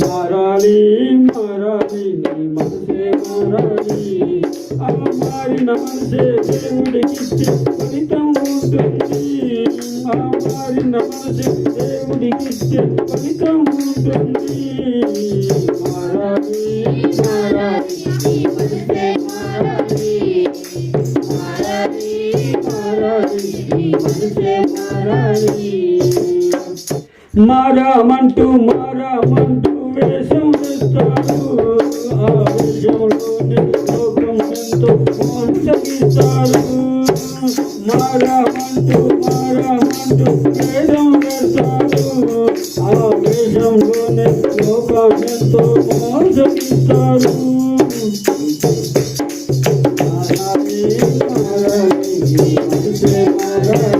మారాలి మారాలి నీ మనసే మారాలి. ఆ మారిన మనసే దేవుడికిచ్చే ఫలితం ఉంటుంది. ఆ మారిన మనసే ఫలితం ఉంటుంది. మారాలి. మారామంటూ మారామంటూ వేషం వేస్తాడు ఆ వేషంలోనే లోకం ఎంతో మోసగిస్తాడు మారామంటూ మారామంటూ వేషం వేస్తాడు ఆ వేషంలోనే లోకం ఎంతో మోసగిస్తాడు మారాలి మారాలి ఈ మారాలి.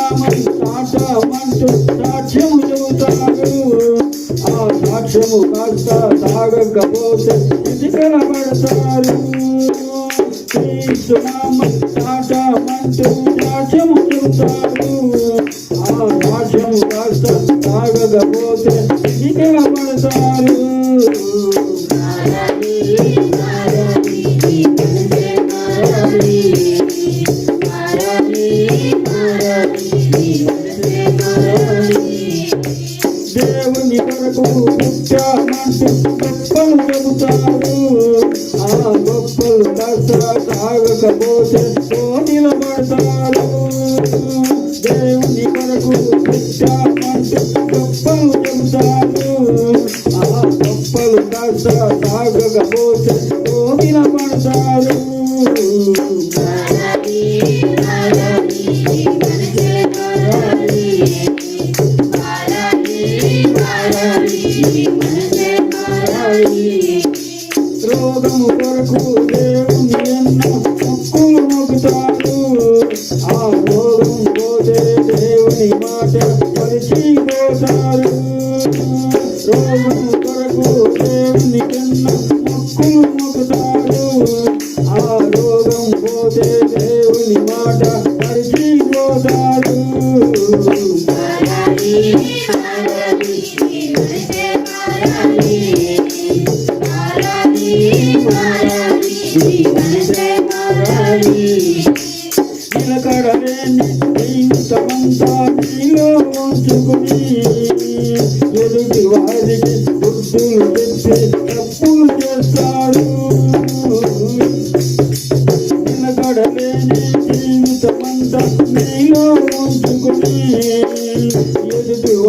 క్రీస్తునామం సాటమంటూ సాక్ష్యము చెబుతాడు ఆ సాక్ష్యము కాస్త తాగకపోతే ఇదికల పడతారు క్రీస్తునామం సాటమంటూ సాక్ష్యము చెబుతాడు ఆ సాక్ష్యము కాస్త తాగకపోతే ఇదికల పడతారు మారాలి మారాలి గొప్పలు చెబుతారు ఆ గొప్పలు కాస్త తాగకపోతే నిలబడతారు దేవుని కొరకు పుట్టామంటూ గొప్పలు చెబుతారు ఆ గొప్పలు తాగకపోతే నిలబడతారు ఎదుటి వారికి గుర్తులు తెచ్చి తప్పులు చేస్తాడు